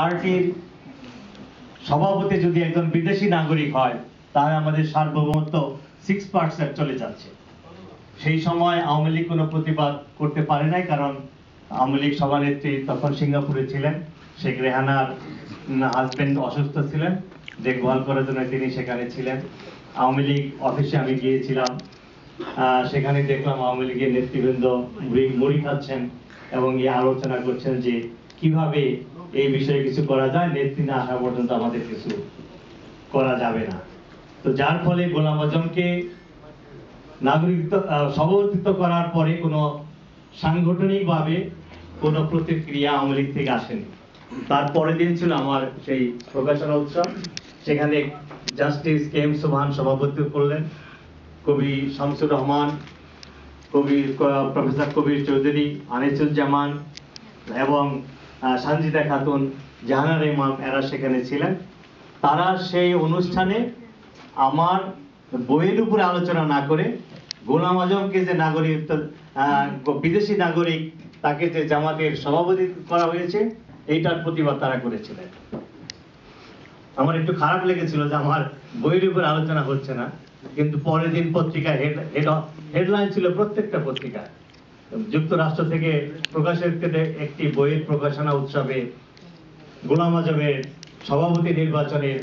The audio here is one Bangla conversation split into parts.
পার্টির সভাপতি যদি একজন বিদেশি নাগরিক হয়, তাহলে আমাদের সার্বভৌমত্ব সিক্স পার্সেন্ট চলে যাচ্ছে। সেই সময় আওয়ামী লীগ কোনো প্রতিবাদ করতে পারে নাই, কারণ আওয়ামী লীগ সভানেত্রী তখন সিঙ্গাপুরে ছিলেন। শেখ রেহানার হাজবেন্ড অসুস্থ ছিলেন। দেখভাল করার জন্য তিনি সেখানে ছিলেন। আওয়ামী লীগ অফিসে আমি গিয়েছিলাম। সেখানে দেখলাম আওয়ামী লীগের নেতৃবৃন্দ মুড়ি খাচ্ছেন এবং এই আলোচনা করছেন যে কীভাবে এই বিষয়ে কিছু করা যায়? নেত্রী না আসা পর্যন্ত আমাদের কিছু করা যাবে না। তো যার ফলে গোলাম আজমকে নাগরিকত্ব সভাপতিত্ব করার পরে কোনো সাংগঠনিকভাবে কোনো প্রতিক্রিয়া আওয়ামী লীগ থেকে আসেনি। তার পরের দিন ছিল আমার সেই প্রকাশনা উৎসব। সেখানে জাস্টিস কে এম সুবহান সভাপতিত্ব করলেন। কবি শামসুর রহমান কবি প্রফেসর কবির চৌধুরী, আনিসুজ্জামান এবং সঞ্জিতা খাতুন, জাহানার ইমাম, এরা সেখানে ছিলেন। তারা সেই অনুষ্ঠানে আমার বইয়ের উপরে আলোচনা না করে গোলাম আজমকে যে নাগরিক বিদেশি নাগরিক, তাকে যে জামাতের সভাপতি করা হয়েছে, এইটার প্রতিবাদ তারা করেছিলেন। আমার একটু খারাপ লেগেছিল যে আমার বইয়ের উপর আলোচনা হচ্ছে না, কিন্তু পরের দিন পত্রিকায় হেডলাইন ছিল প্রত্যেকটা পত্রিকায় যুক্তরাষ্ট্র থেকে প্রকাশের একটি বইয়ের প্রকাশনা উৎসবে গোলাম আজমের সভাপতি নির্বাচনের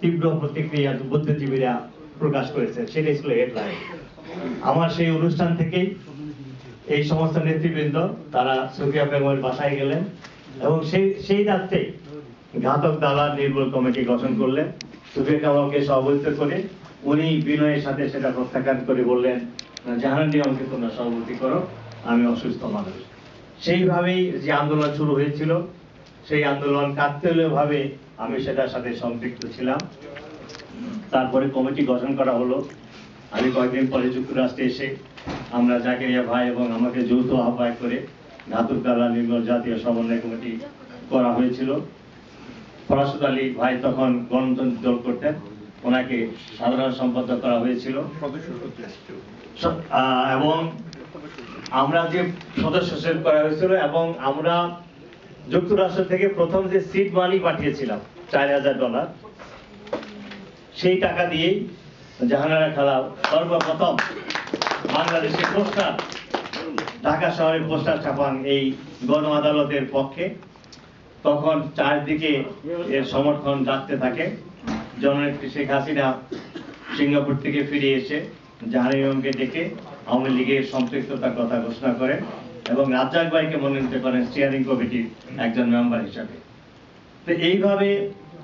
তীব্র প্রতিক্রিয়া বুদ্ধিজীবীরা প্রকাশ করেছে। সেটাই ছিল হেডলাইন আমার সেই অনুষ্ঠান থেকেই এই সমস্ত নেতৃবৃন্দ, তারা সুফিয়া বেগমের বাসায় গেলেন এবং সেই সেই রাত্রেই ঘাতক দালাল নির্মূল কমিটি গঠন করলেন। সুফিয়া কামালকে সভাপতিত্ব করে উনি বিনয়ের সাথে সেটা প্রত্যাখ্যান করে বললেন জাহান নিয়মকে তোমরা সভাপতি করো। আমি অসুস্থ মানুষ। সেইভাবেই যে আন্দোলন শুরু হয়েছিল সেই আন্দোলন কাকতালীয় ভাবে আমি সেটার সাথে সম্পৃক্ত ছিলাম। তারপরে কমিটি গঠন করা হলো। আমি কয়েকদিন পরে যুক্তরাষ্ট্রে এসে আমরা জাকেরিয়া ভাই এবং আমাকে যৌথ আহ্বায়ক করে দালা নির্মল জাতীয় সমন্বয় কমিটি করা হয়েছিল। ফরাসুদ আলী ভাই তখন গণতন্ত্র দল করতেন। ওনাকে সাধারণ সম্পাদক করা হয়েছিল। এবং আমরা যে সদস্য সেট করা হয়েছিল এবং আমরা যুক্তরাষ্ট্র থেকে প্রথম যে সিট মানি পাঠিয়েছিলাম, চার হাজার ডলার সেই টাকা দিয়েই জাহানারা খেলা সর্বপ্রথম বাংলাদেশের পোস্টার, ঢাকা শহরে পোস্টার ছাপান এই গণ আদালতের পক্ষে। তখন চারদিকে এর সমর্থন যাচ্ছে থাকে। জননেত্রী শেখ হাসিনা সিঙ্গাপুর থেকে ফিরে এসে জাহানিয়মকে ডেকে আওয়ামী লীগের সম্পৃক্ততার কথা ঘোষণা করেন এবং রাজ্জাক ভাইকে মনোনীত করেন স্টিয়ারিং কমিটির একজন মেম্বার হিসাবে। তো এইভাবে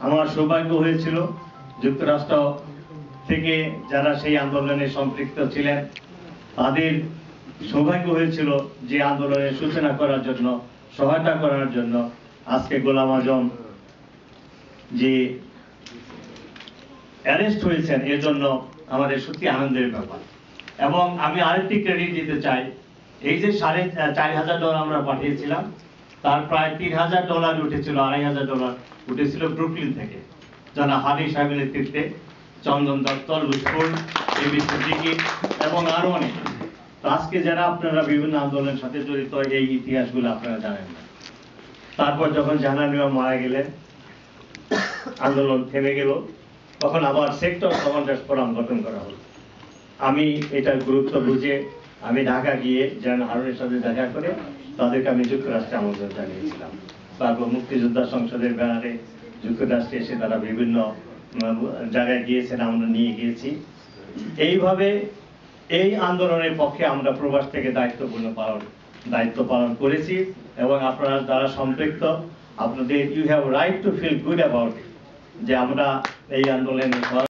আমার সৌভাগ্য হয়েছিল যুক্তরাষ্ট্র থেকে যারা সেই আন্দোলনে সম্পৃক্ত ছিলেন, তাদের সৌভাগ্য হয়েছিল যে আন্দোলনের সূচনা করার জন্য, সহায়তা করার জন্য আজকে গোলাম আজম যে অ্যারেস্ট হয়েছেন, এর জন্য আমাদের সত্যি আনন্দের ব্যাপার। এবং আমি আরেকটি ক্রেডিট দিতে চাই। এই যে সাড়ে চার হাজার ডলার আমরা পাঠিয়েছিলাম, তার প্রায় তিন হাজার ডলার উঠেছিল, আড়াই হাজার ডলার উঠেছিল ব্রুকলিন থেকে। যারা হানি সাহেবের নেতৃত্বে, চন্দন দত্ত লুৎফুল এবি আরও অনেক। আজকে যারা আপনারা বিভিন্ন আন্দোলনের সাথে জড়িত, এই ইতিহাসগুলো আপনারা জানেন না। তারপর যখন জাহানানিমা মারা গেলেন, আন্দোলন থেমে গেল, তখন আবার সেক্টর কমান্ডার্স ফোরাম গঠন করা হলো। আমি এটার গুরুত্ব বুঝে আমি ঢাকা গিয়ে জেনারেল হারুনের সাথে দেখা করে তাদেরকে আমি যুক্তরাষ্ট্রে আমন্ত্রণ জানিয়েছিলাম। তারপর মুক্তিযোদ্ধা সংসদের ব্যানারে যুক্তরাষ্ট্রে এসে তারা বিভিন্ন জায়গায় গিয়েছেন, আমরা নিয়ে গিয়েছি। এইভাবে এই আন্দোলনের পক্ষে আমরা প্রবাস থেকে দায়িত্বপূর্ণ পালন, দায়িত্ব পালন করেছি এবং আপনারা যারা সম্পৃক্ত, আপনাদের you have right to feel good about যে আমরা এই আন্দোলনে